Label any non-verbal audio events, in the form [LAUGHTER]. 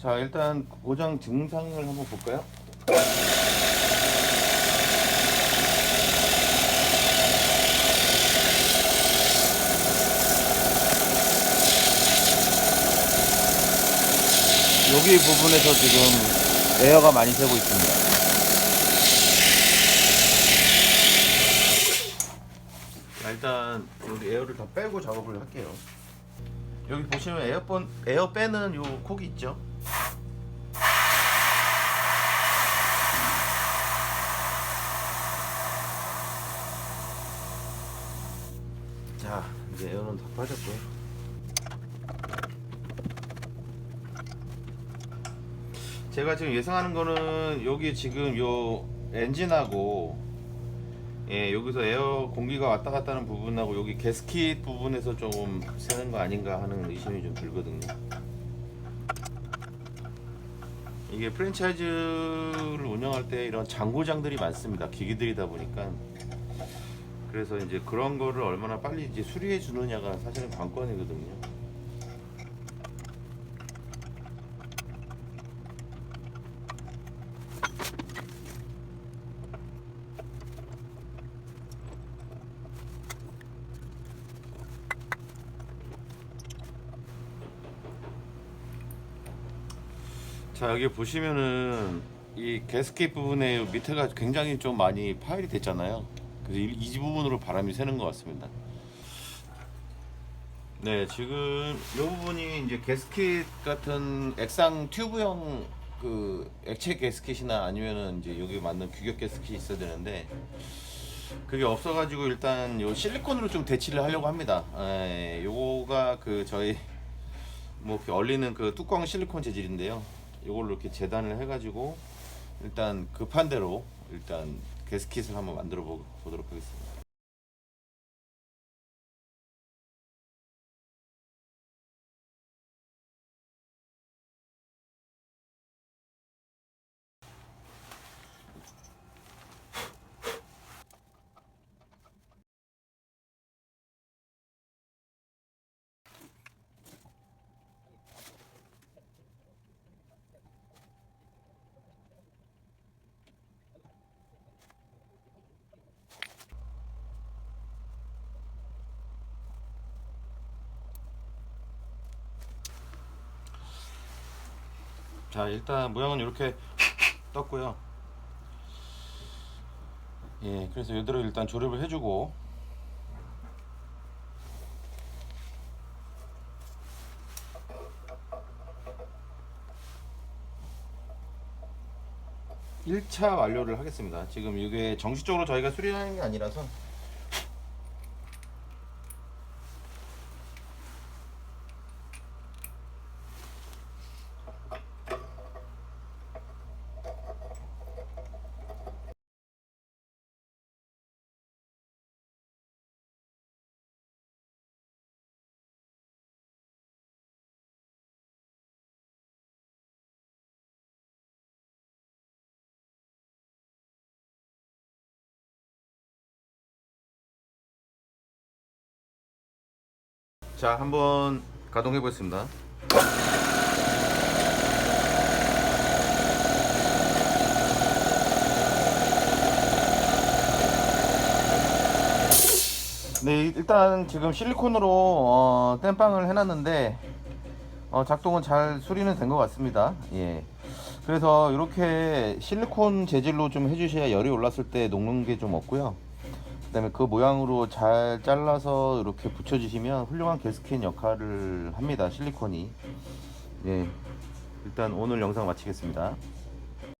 자 일단 고장 증상을 한번 볼까요? 여기 부분에서 지금 에어가 많이 새고 있습니다. 자, 일단 여기 에어를 다 빼고 작업을 할게요. 여기 보시면 에어번 에어 빼는 요 콕이 있죠. 자, 이제 에어는 다 빠졌고요. 제가 지금 예상하는 거는 여기 지금 요 엔진하고 예, 여기서 에어 공기가 왔다 갔다 하는 부분하고 여기 게스킷 부분에서 조금 새는 거 아닌가 하는 의심이 좀 들거든요. 이게 프랜차이즈를 운영할 때 이런 장고장들이 많습니다. 기기들이다 보니까. 그래서 이제 그런 거를 얼마나 빨리 이제 수리해 주느냐가 사실은 관건이거든요. 자 여기 보시면은 이 게스켓 부분에 요 밑에가 굉장히 좀 많이 파열이 됐잖아요. 그래서 이, 이 부분으로 바람이 새는 것 같습니다. 네 지금 이 부분이 이제 게스켓 같은 액상 튜브형 그 액체 게스켓이나 아니면은 이제 여기 맞는 규격 게스켓이 있어야 되는데 그게 없어가지고 일단 요 실리콘으로 좀 대치를 하려고 합니다. 에, 요거가 그 저희 뭐 이렇게 얼리는 그 뚜껑 실리콘 재질인데요. 이걸로 이렇게 재단을 해가지고 일단 급한 대로 일단 게스킷을 한번 만들어 보, 보도록 자 일단 모양은 이렇게 [LAUGHS] 떴고요. 예, 그래서 이대로 일단 조립을 해주고 일차 완료를 하겠습니다. 지금 이게 정식적으로 저희가 수리하는 게 아니라서 자 한번 가동해 보겠습니다. 네 일단 지금 실리콘으로 어, 땜빵을 해놨는데 어, 작동은 잘 수리는 된 것 같습니다. 예. 그래서 이렇게 실리콘 재질로 좀 해주셔야 열이 올랐을 때 녹는 게 좀 없고요. 그다음에 그 모양으로 잘 잘라서 이렇게 붙여주시면 훌륭한 게스킨 역할을 합니다. 실리콘이. 예. 일단 오늘 영상 마치겠습니다.